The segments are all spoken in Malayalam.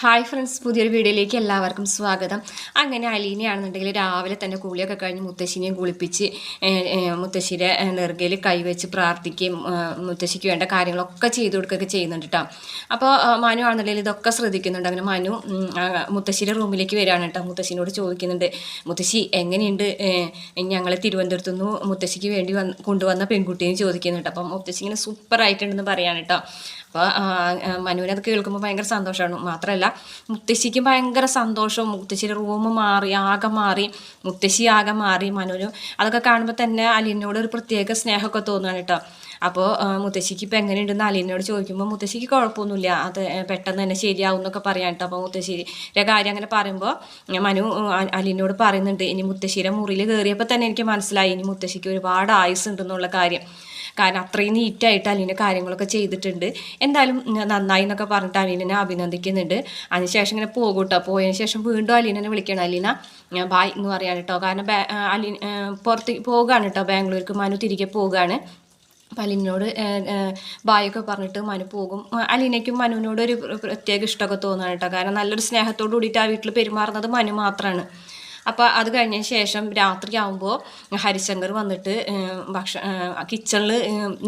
ഹായ് ഫ്രണ്ട്സ് പുതിയൊരു വീഡിയോയിലേക്ക് എല്ലാവർക്കും സ്വാഗതം. അങ്ങനെ അലീനയാണെന്നുണ്ടെങ്കിൽ രാവിലെ തന്നെ കുളിയൊക്കെ കഴിഞ്ഞ് മുത്തശ്ശിനെയും കുളിപ്പിച്ച് മുത്തശ്ശിയുടെ നെറുകയിൽ കൈവച്ച് പ്രാർത്ഥിക്കുകയും മുത്തശ്ശിക്ക് വേണ്ട കാര്യങ്ങളൊക്കെ ചെയ്തു കൊടുക്കുകയൊക്കെ ചെയ്യുന്നുണ്ട് കേട്ടോ അപ്പോൾ മനു ആണെന്നുണ്ടെങ്കിൽ ഇതൊക്കെ ശ്രദ്ധിക്കുന്നുണ്ട്. അങ്ങനെ മനു മുത്തശ്ശിയുടെ റൂമിലേക്ക് വരികയാണ് കേട്ടോ മുത്തശ്ശിനോട് ചോദിക്കുന്നുണ്ട് മുത്തശ്ശി എങ്ങനെയുണ്ട്? ഞങ്ങൾ തിരുവനന്തപുരത്തു നിന്ന് മുത്തശ്ശിക്ക് വേണ്ടി വന്ന് കൊണ്ടുവന്ന പെൺകുട്ടിയെ ചോദിക്കുന്നുണ്ട് അപ്പം മുത്തശ്ശി ഇങ്ങനെ സൂപ്പർ ആയിട്ടുണ്ടെന്ന് പറയാണ് കേട്ടോ അപ്പോൾ മനുവിനെ അത് കേൾക്കുമ്പോൾ ഭയങ്കര സന്തോഷമാണ് മാത്രമല്ല മുത്തശ്ശിക്ക് ഭയങ്കര സന്തോഷവും മുത്തശ്ശിയുടെ റൂം മാറി ആകെ മാറി മുത്തശ്ശി ആകെ മാറി മനുവിന് അതൊക്കെ കാണുമ്പോൾ തന്നെ അലീനോട് ഒരു പ്രത്യേക സ്നേഹമൊക്കെ തോന്നുകയാണ് കേട്ടോ. അപ്പോൾ മുത്തശ്ശിക്ക് ഇപ്പം എങ്ങനെയുണ്ടെന്ന് അലീനോട് ചോദിക്കുമ്പോൾ മുത്തശ്ശിക്ക് കുഴപ്പമൊന്നുമില്ല. അത് പെട്ടെന്ന് തന്നെ ശരിയാവും എന്നൊക്കെ പറയാൻ കേട്ടോ. അപ്പോൾ മുത്തശ്ശിയുടെ കാര്യം അങ്ങനെ പറയുമ്പോൾ മനു അലീനോട് പറയുന്നുണ്ട് ഇനി മുത്തശ്ശിയുടെ മുറിയിൽ കയറിയപ്പോൾ തന്നെ എനിക്ക് മനസ്സിലായി. ഇനി മുത്തശ്ശിക്ക് ഒരുപാട് ആയുസ് ഉണ്ടെന്നുള്ള കാര്യം. കാരണം അത്രയും നീറ്റായിട്ട് അലീന കാര്യങ്ങളൊക്കെ ചെയ്തിട്ടുണ്ട്. എന്തായാലും നന്നായി എന്നൊക്കെ പറഞ്ഞിട്ട് അലീനെ അഭിനന്ദിക്കുന്നുണ്ട്. അതിനുശേഷം ഇങ്ങനെ പോകും കേട്ടോ പോയതിന് ശേഷം വീണ്ടും അലീനെ വിളിക്കണം. അലീന ബായ് എന്ന് പറയാൻ കേട്ടോ. കാരണം പുറത്ത് അലീന ആ, പോകുകയാണ് കേട്ടോ. ബാംഗ്ലൂർക്ക് മനു തിരികെ പോവുകയാണ് അപ്പം അലീനോട് ബായൊക്കെ പറഞ്ഞിട്ട് മനു പോകും. അലീനയ്ക്കും മനുവിനോട് ഒരു പ്രത്യേക ഇഷ്ടമൊക്കെ തോന്നുകയാണ് കേട്ടോ. കാരണം നല്ലൊരു സ്നേഹത്തോടു കൂടിയിട്ട് ആ വീട്ടിൽ പെരുമാറുന്നത് മനു മാത്രമാണ് അപ്പോൾ അത് കഴിഞ്ഞതിന് ശേഷം രാത്രി ആകുമ്പോൾ ഹരിശങ്കർ വന്നിട്ട് ഭക്ഷ കിച്ചണിൽ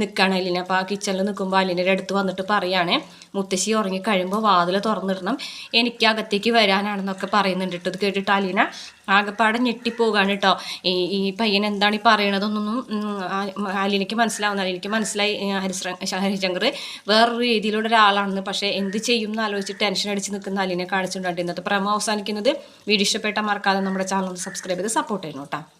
നിൽക്കുകയാണ് അലീന. അപ്പോൾ ആ കിച്ചണിൽ നിൽക്കുമ്പോൾ അല്ലിന്റെ അടുത്ത് വന്നിട്ട് പറയാണ് മുത്തശ്ശി ഉറങ്ങി കഴിയുമ്പോൾ വാതിൽ തുറന്നിടണം. എനിക്ക് അകത്തേക്ക് വരാനാണെന്നൊക്കെ പറയുന്നുണ്ട് ഇത് കേട്ടിട്ട് അലീന ആകെപ്പാടെ ഞെട്ടിപ്പോകാണ് കേട്ടോ ഈ ഈ പയ്യൻ എന്താണ് ഈ പറയണതൊന്നും അലിനിക്ക് മനസ്സിലാവുന്ന അലിനിക്ക് മനസ്സിലായി ഹരിശ്ര ഹരിശങ്കർ വേറൊരു രീതിയിലുള്ള ഒരാളാണെന്ന്. പക്ഷേ എന്ത് ചെയ്യും എന്ന് ആലോചിച്ച് ടെൻഷൻ അടിച്ച് നിൽക്കുന്ന അലിനെ കാണിച്ചിട്ടുണ്ട് ഇന്നത്തെ പ്രമോ അവസാനിക്കുന്നത്. വീഡിയോ ഇഷ്ടപ്പെട്ട മറക്കാതെ നമ്മുടെ ചാനൽ സബ്സ്ക്രൈബ് ചെയ്ത് സപ്പോർട്ട് ചെയ്യണം കേട്ടോ